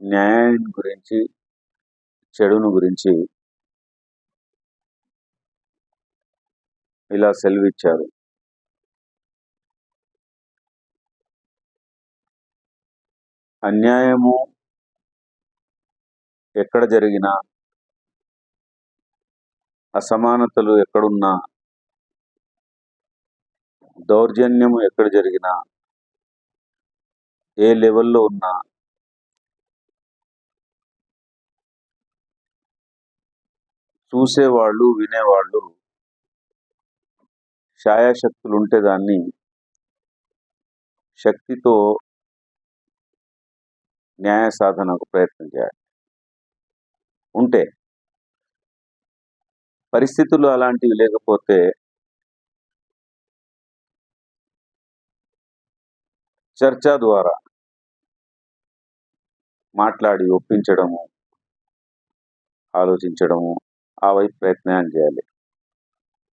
న్యాయం గురించి చెడును గురించి ఇలా సెలవిచ్చారు. అన్యాయము ఎక్కడ జరిగినా అసమానతలు ఎక్కడున్నా దౌర్జన్యము ఎక్కడ జరిగినా ఏ లెవెల్లో ఉన్నా చూసేవాళ్ళు వినేవాళ్ళు ఛాయాశక్తులు ఉంటే దాన్ని శక్తితో న్యాయ సాధనకు ప్రయత్నం చేయాలి. ఉంటే పరిస్థితులు అలాంటివి లేకపోతే చర్చ ద్వారా మాట్లాడి ఒప్పించడము ఆలోచించడము ఆ వైపు ప్రయత్నం చేయాలి.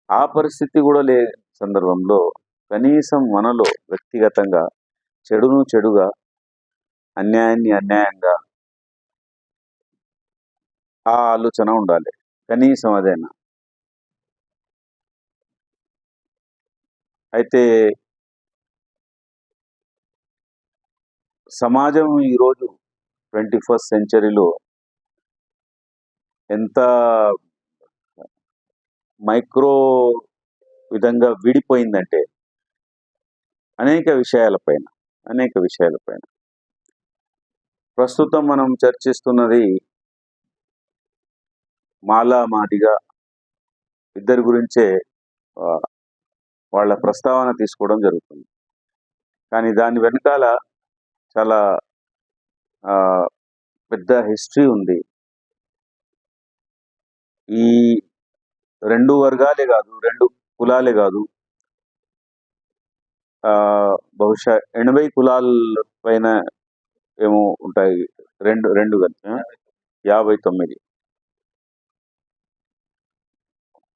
ఆ పరిస్థితి కూడా లే సందర్భంలో కనీసం మనలో వ్యక్తిగతంగా చెడును చెడుగా అన్యాయాన్ని అన్యాయంగా ఆ ఆలోచన ఉండాలి. కనీసం అదేనా. అయితే సమాజం ఈరోజు ట్వంటీ ఫస్ట్ సెంచరీలో ఎంత మైక్రో విధంగా విడిపోయిందంటే అనేక విషయాలపైన అనేక విషయాలపైన ప్రస్తుతం మనం చర్చిస్తున్నది మాలా మాదిగా ఇద్దరి గురించే వాళ్ళ ప్రస్తావన తీసుకోవడం జరుగుతుంది. కానీ దాని వెనకాల చాలా పెద్ద హిస్టరీ ఉంది. ఈ రెండు వర్గాలే కాదు రెండు కులాలే కాదు. ఆ, బహుశా ఎనభై కులాల పైన ఏమో ఉంటాయి రెండు రెండు కలిపి యాభై తొమ్మిది.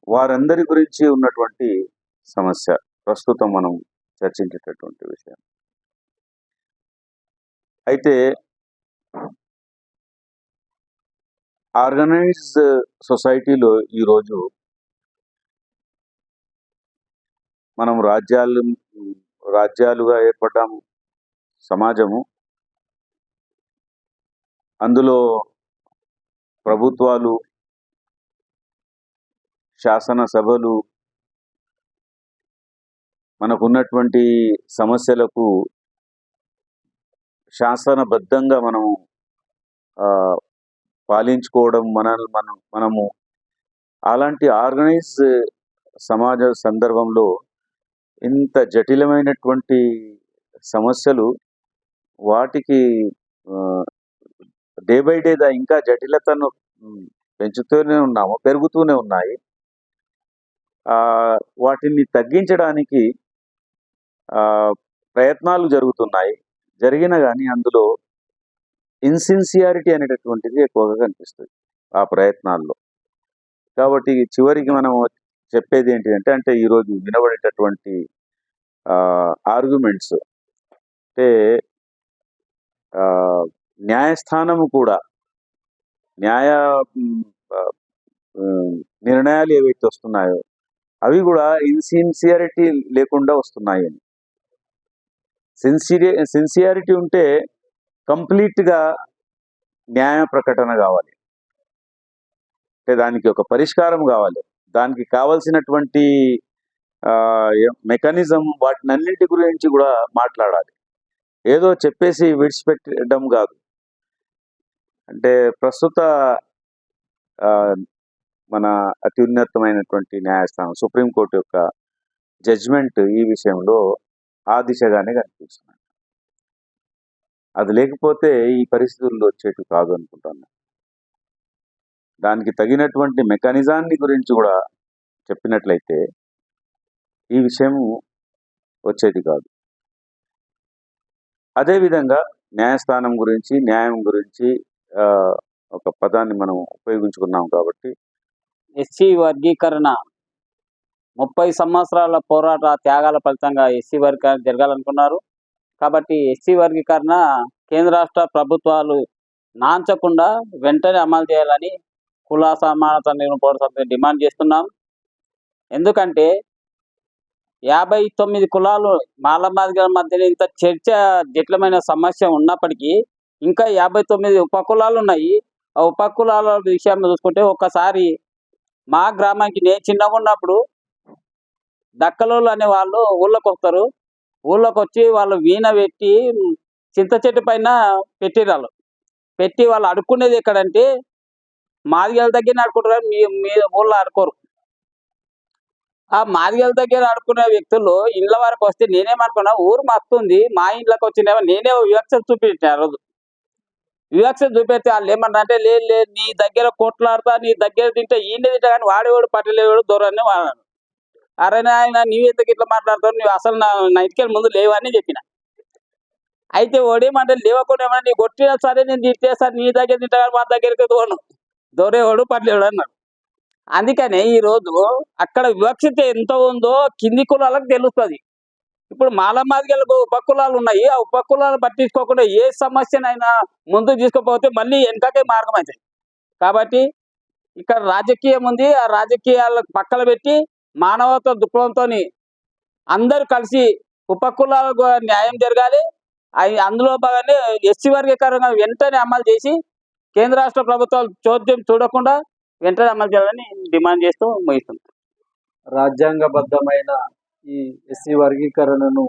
వారందరి గురించి ఉన్నటువంటి సమస్య ప్రస్తుతం మనం చర్చించేటటువంటి విషయం. అయితే ఆర్గనైజ్డ్ సొసైటీలో ఈరోజు మనం రాజ్యాలు రాజ్యాలుగా ఏర్పడ్డాము సమాజము. అందులో ప్రభుత్వాలు శాసనసభలు మనకున్నటువంటి సమస్యలకు శాసనబద్ధంగా మనము పాలించుకోవడం మన మనం మనము. అలాంటి ఆర్గనైజ్ సమాజ సందర్భంలో ఇంత జటిలమైనటువంటి సమస్యలు వాటికి డే బై డే ఇంకా జటిలతను పెంచుతూనే ఉన్నాము పెరుగుతూనే ఉన్నాయి. వాటిని తగ్గించడానికి ప్రయత్నాలు జరుగుతున్నాయి. జరిగిన కానీ అందులో ఇన్సిన్సియారిటీ అనేటటువంటిది ఎక్కువగా కనిపిస్తుంది ఆ ప్రయత్నాల్లో. కాబట్టి చివరికి మనం చెప్పేది ఏంటి అంటే ఈరోజు వినబడేటటువంటి ఆర్గ్యుమెంట్స్ అంటే న్యాయస్థానము కూడా న్యాయ నిర్ణయాలు ఏవైతే వస్తున్నాయో అవి కూడా ఇన్సిన్సియారిటీ లేకుండా వస్తున్నాయి అని. సిన్సిరి సిన్సియారిటీ ఉంటే కంప్లీట్గా న్యాయ ప్రకటన కావాలి. అంటే దానికి ఒక పరిష్కారం కావాలి. దానికి కావలసినటువంటి మెకానిజం వాటిని అన్నింటి గురించి కూడా మాట్లాడాలి. ఏదో చెప్పేసి విడిచిపెట్టడం కాదు. అంటే ప్రస్తుత మన అత్యున్నతమైనటువంటి న్యాయస్థానం సుప్రీంకోర్టు యొక్క జడ్జ్మెంట్ ఈ విషయంలో ఆ దిశగానే కనిపిస్తున్నాయి అది లేకపోతే ఈ పరిస్థితుల్లో వచ్చేటి కాదు అనుకుంటాను దానికి తగినటువంటి మెకానిజాన్ని గురించి కూడా చెప్పినట్లయితే ఈ విషయం వచ్చేది కాదు. అదేవిధంగా న్యాయస్థానం గురించి న్యాయం గురించి ఒక పదాన్ని మనం ఉపయోగించుకున్నాం కాబట్టి ఎస్సీ వర్గీకరణ ముప్పై సంవత్సరాల పోరాట త్యాగాల ఫలితంగా ఎస్సీ వర్గీకరణ జరగాలనుకున్నారు. కాబట్టి ఎస్సీ వర్గీకరణ కేంద్ర రాష్ట్ర ప్రభుత్వాలు నాంచకుండా వెంటనే అమలు చేయాలని కుల సమానత నిర్మూలన డిమాండ్ చేస్తున్నాం. ఎందుకంటే యాభై తొమ్మిది కులాలు మాలమాదిగల మధ్యన ఇంత చర్చ జటిలమైన సమస్య ఉన్నప్పటికీ ఇంకా యాభై తొమ్మిది ఉపకులాలు ఉన్నాయి. ఆ ఉపకులాల విషయం చూసుకుంటే ఒక్కసారి మా గ్రామానికి నేను చిన్నగా ఉన్నప్పుడు దక్కలోళ్ళు అనే వాళ్ళు ఊళ్ళోకి వస్తారు. ఊళ్ళోకి వచ్చి వాళ్ళు వీణ పెట్టి చింత చెట్టు పైన పెట్టిరాళ్ళు పెట్టి వాళ్ళు అడుక్కునేది ఎక్కడంటే మాదిగల దగ్గర ఆడుకుంటారు మీ మీ ఊళ్ళో ఆడుకోరు. ఆ మాదిగల దగ్గర ఆడుకునే వ్యక్తులు ఇండ్ల వరకు వస్తే నేనేమనుకున్నా ఊరు మస్తుంది మా ఇంట్లోకి వచ్చినేమో నేనే వివక్ష చూపించాను ఆ రోజు. వివక్ష చూపెడితే వాళ్ళు ఏమన్నా అంటే లేదు లేదు నీ దగ్గర కొట్లాడతా నీ దగ్గర తింటే ఈయన తింటా కానీ వాడేవాడు పట్టలేవాడు దూరాన్ని వాడాను అరే ఆయన నీవు ఎందుకు ఇట్లా మాట్లాడతావు నువ్వు అసలు నా నా ముందు లేవని చెప్పిన. అయితే ఓడేమంటే లేవకుండా ఏమన్నా నీ కొట్టినా సరే నేను తింటే సార్ నీ దగ్గర తింటా కానీ మా దగ్గరికి తోను దొరేవాడు పట్టలేవాడు అన్నాడు. అందుకనే ఈ రోజు అక్కడ వివక్షత ఎంత ఉందో కింది కులాలకు తెలుస్తుంది. ఇప్పుడు మాలమాదిగలకు ఉపకులాలు ఉన్నాయి. ఆ ఉపకులాలు పట్టించుకోకుండా ఏ సమస్యనైనా ముందుకు తీసుకుపోతే మళ్ళీ వెనకకే మార్గం అవుతుంది కాబట్టి ఇక్కడ రాజకీయం ఉంది. ఆ రాజకీయాలకు పక్కన పెట్టి మానవత దృక్పథంతో అందరూ కలిసి ఉపకులాలకు న్యాయం జరగాలి. అందులో భాగంగా ఎస్సీ వర్గీకరణ వెంటనే అమలు చేసి కేంద్ర రాష్ట్ర ప్రభుత్వాలు చోద్యం చూడకుండా వెంటనే అమలు చేయాలని డిమాండ్ చేస్తూ ముగిస్తుంది రాజ్యాంగబద్ధమైన ఈ ఎస్సీ వర్గీకరణను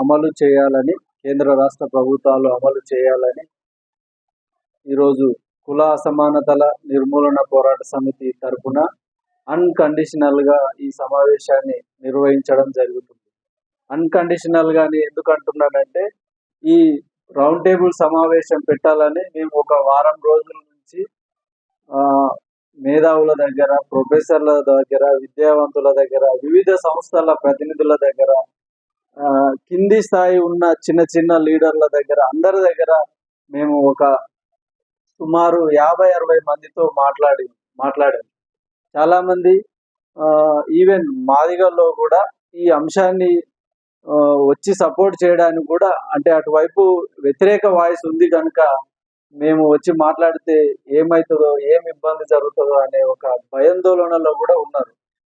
అమలు చేయాలని కేంద్ర రాష్ట్ర ప్రభుత్వాలు అమలు చేయాలని ఈరోజు కుల అసమానతల నిర్మూలన పోరాట సమితి తరఫున అన్కండిషనల్గా ఈ సమావేశాన్ని నిర్వహించడం జరుగుతుంది. అన్కండిషనల్గాని ఎందుకు అంటున్నానంటే ఈ రౌండ్ టేబుల్ సమావేశం పెట్టాలని మేము ఒక వారం రోజుల నుంచి ఆ, మేధావుల దగ్గర ప్రొఫెసర్ల దగ్గర విద్యావంతుల దగ్గర వివిధ సంస్థల ప్రతినిధుల దగ్గర ఆ, కింది స్థాయి ఉన్న చిన్న చిన్న లీడర్ల దగ్గర అందరి దగ్గర మేము ఒక సుమారు యాభై అరవై మందితో మాట్లాడి మాట్లాడాము చాలా మంది ఈవెన్ మాదిగల్లో కూడా ఈ అంశాన్ని వచ్చి సపోర్ట్ చేయడానికి కూడా అంటే అటువైపు వ్యతిరేక వాయిస్ ఉంది కనుక మేము వచ్చి మాట్లాడితే ఏమవుతుందో ఏం ఇబ్బంది జరుగుతుందో అనే ఒక భయాందోళనలో కూడా ఉన్నారు.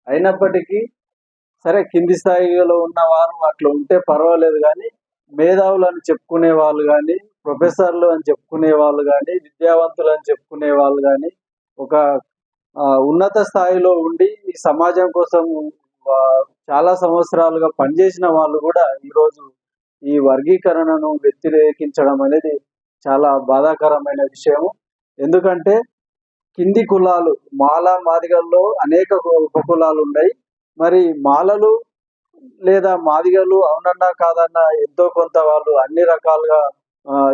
అయినప్పటికీ సరే కింది స్థాయిలో ఉన్న వారు అట్లా ఉంటే పర్వాలేదు కానీ మేధావులు అని చెప్పుకునే వాళ్ళు కానీ ప్రొఫెసర్లు అని చెప్పుకునే వాళ్ళు కానీ విద్యావంతులు అని చెప్పుకునే వాళ్ళు కానీ ఒక ఉన్నత స్థాయిలో ఉండి ఈ సమాజం కోసం చాలా సంవత్సరాలుగా పనిచేసిన వాళ్ళు కూడా ఈరోజు ఈ వర్గీకరణను వ్యతిరేకించడం అనేది చాలా బాధాకరమైన విషయము. ఎందుకంటే కింది కులాలు మాల మాదిగల్లో అనేక ఉపకులాలు ఉన్నాయి. మరి మాలలు లేదా మాదిగలు అవునన్నా కాదన్నా ఎంతో కొంత వాళ్ళు అన్ని రకాలుగా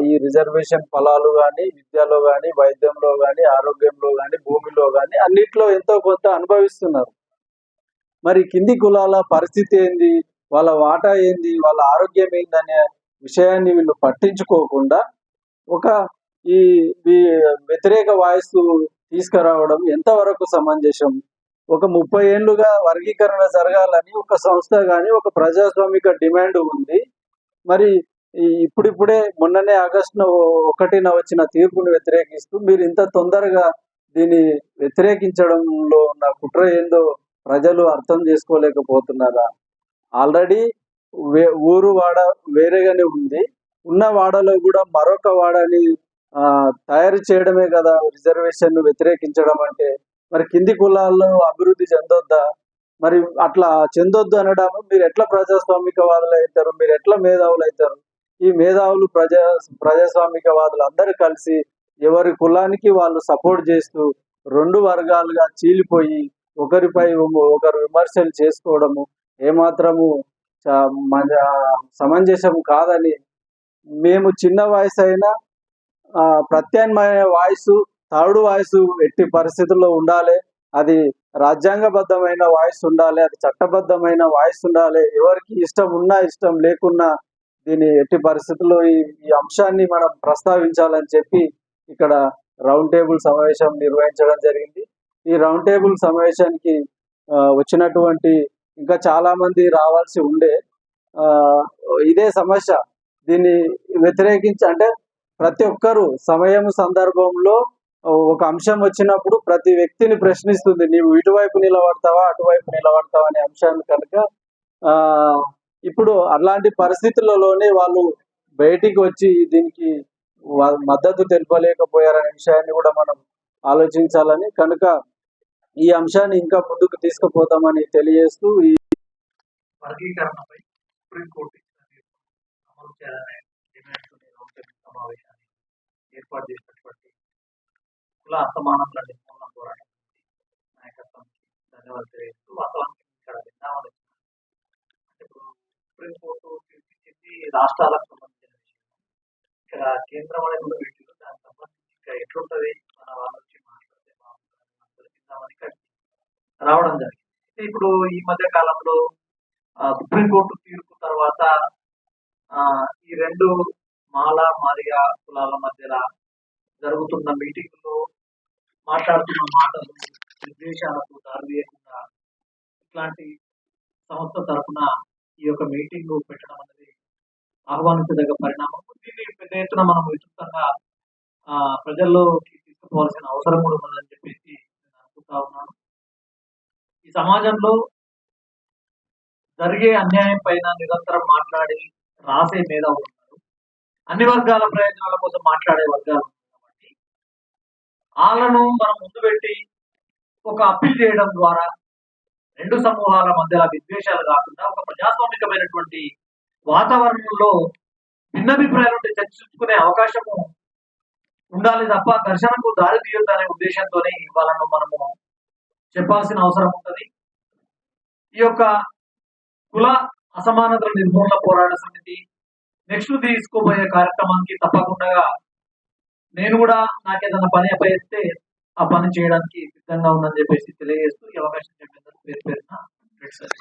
ఈ రిజర్వేషన్ ఫలాలు కానీ విద్యలో కానీ వైద్యంలో కానీ ఆరోగ్యంలో కానీ భూమిలో కానీ అన్నిట్లో ఎంతో కొంత అనుభవిస్తున్నారు. మరి కింది కులాల పరిస్థితి ఏంది? వాళ్ళ వాటా ఏంది? వాళ్ళ ఆరోగ్యం ఏందనే విషయాన్ని వీళ్ళు పట్టించుకోకుండా ఒక ఈ వ్యతిరేక వాయిస్ తీసుకురావడం ఎంతవరకు సమంజసం? ఒక ముప్పై ఏళ్ళుగా వర్గీకరణ జరగాలని ఒక సంస్థ కానీ ఒక ప్రజాస్వామిక డిమాండ్ ఉంది. మరి ఇప్పుడిప్పుడే మొన్ననే ఆగస్టు ఒకటిన వచ్చిన తీర్పును వ్యతిరేకిస్తూ మీరు ఇంత తొందరగా దీన్ని వ్యతిరేకించడంలో ఉన్న కుట్ర ఏందో ప్రజలు అర్థం చేసుకోలేకపోతున్నారా? ఆల్రెడీ ఊరు వాడ వేరేగానే ఉంది. ఉన్న వాడలో కూడా మరొక వాడని తయారు చేయడమే కదా రిజర్వేషన్ వ్యతిరేకించడం అంటే. మరి కింది కులాల్లో అభివృద్ధి చెందొద్దా? మరి అట్లా చెందొద్దు అనడం మీరు ఎట్లా ప్రజాస్వామికవాదులు అవుతారు? మీరు ఎట్లా మేధావులు అవుతారు? ఈ మేధావులు ప్రజా ప్రజాస్వామికవాదులు అందరూ కలిసి ఎవరి కులానికి వాళ్ళు సపోర్ట్ చేస్తూ రెండు వర్గాలుగా చీలిపోయి ఒకరిపై ఒకరు విమర్శలు చేసుకోవడము ఏమాత్రము సమంజసం కాదని మేము చిన్న వయసు అయినా ఆ, ప్రత్యామ్నాయ వాయిస్ థర్డ్ వాయిస్ ఎట్టి పరిస్థితుల్లో ఉండాలి. అది రాజ్యాంగబద్ధమైన వాయిస్ ఉండాలి అది చట్టబద్ధమైన వాయిస్ ఉండాలి. ఎవరికి ఇష్టం ఉన్నా ఇష్టం లేకున్నా దీని ఎట్టి పరిస్థితుల్లో ఈ ఈ అంశాన్ని మనం ప్రస్తావించాలని చెప్పి ఇక్కడ రౌండ్ టేబుల్ సమావేశం నిర్వహించడం జరిగింది. ఈ రౌండ్ టేబుల్ సమావేశానికి ఆ, వచ్చినటువంటి ఇంకా చాలా మంది రావాల్సి ఉండే ఆ, ఇదే సమస్య. దీన్ని వ్యతిరేకించి అంటే ప్రతి ఒక్కరు సమయం సందర్భంలో ఒక అంశం వచ్చినప్పుడు ప్రతి వ్యక్తిని ప్రశ్నిస్తుంది నీవు ఇటువైపు నిలబడతావా అటువైపు నిలబడతావా అనే అంశాన్ని కనుక ఆ ఇప్పుడు అలాంటి పరిస్థితులలోనే వాళ్ళు బయటికి వచ్చి దీనికి మద్దతు తెలపలేకపోయారనే విషయాన్ని కూడా మనం ఆలోచించాలని కనుక ఈ అంశాన్ని ఇంకా ముందుకు తీసుకుపోతామని తెలియజేస్తూ ఈ వర్గీకరణపై సుప్రీంకోర్టు ఇచ్చిన అమలు చేయాలనే డిమాండ్తో సమావేశాన్ని ఏర్పాటు చేసినటువంటి కుల అసమానతల నిర్మూలన పోరాటం నాయకత్వం ధన్యవాదాలు తెలియజేస్తూ వాస్తవానికి ఇక్కడ విన్నామని అంటే ఇప్పుడు సుప్రీంకోర్టు తీర్పిచ్చింది రాష్ట్రాలకు సంబంధించిన విషయం. ఇక్కడ కేంద్రం అనేది కూడా వీటిలో దానికి సంబంధించి ఇంకా ఎట్లుంటది మన వాళ్ళు నుంచి మాట్లాడితే బాగుంటుంది విందామని ఇక్కడికి రావడం జరిగింది. ఇప్పుడు ఈ మధ్య కాలంలో సుప్రీంకోర్టు తీర్పు తర్వాత ఈ రెండు మాల మాదిగ కులాల మధ్యన జరుగుతున్న మీటింగ్లో మాట్లాడుతున్న మాటలు నిర్దేశాలకు దారివేయకుండా ఇట్లాంటి సంస్థ తరఫున ఈ యొక్క మీటింగ్ పెట్టడం అనేది ఆహ్వానించదగ్గ పరిణామం. దీన్ని పెద్ద ఎత్తున మనం విస్తృతంగా ప్రజల్లోకి తీసుకుపోవాల్సిన అవసరం కూడా ఉందని చెప్పేసి నేను అనుకుంటా ఉన్నాను. ఈ సమాజంలో జరిగే అన్యాయం పైన నిరంతరం మాట్లాడి రాసే మేధావులు ఉన్నారు. అన్ని వర్గాల ప్రయోజనాల కోసం మాట్లాడే వర్గాలు కాబట్టి వాళ్ళను మనం ముందు పెట్టి ఒక అప్పీల్ చేయడం ద్వారా రెండు సమూహాల మధ్యలో విద్వేషాలు కాకుండా ఒక ప్రజాస్వామికమైనటువంటి వాతావరణంలో భిన్నాభిప్రాయాలు ఉంటే చర్చించుకునే అవకాశము ఉండాలి తప్ప ఘర్షణకు దారి తీయొద్దనే ఉద్దేశంతోనే వాళ్ళను మనము చెప్పాల్సిన అవసరం ఉంటుంది. ఈ యొక్క కుల అసమానతల నిర్మూలన పోరాట సమితి నెక్స్ట్ తీసుకోబోయే కార్యక్రమానికి తప్పకుండా నేను కూడా నాకేదైనా పని అప్పయిస్తే ఆ పని చేయడానికి సిద్ధంగా ఉందని చెప్పేసి తెలియజేస్తూ ఈ అవకాశం చెప్పినందుకు పేరు పేరున సార్.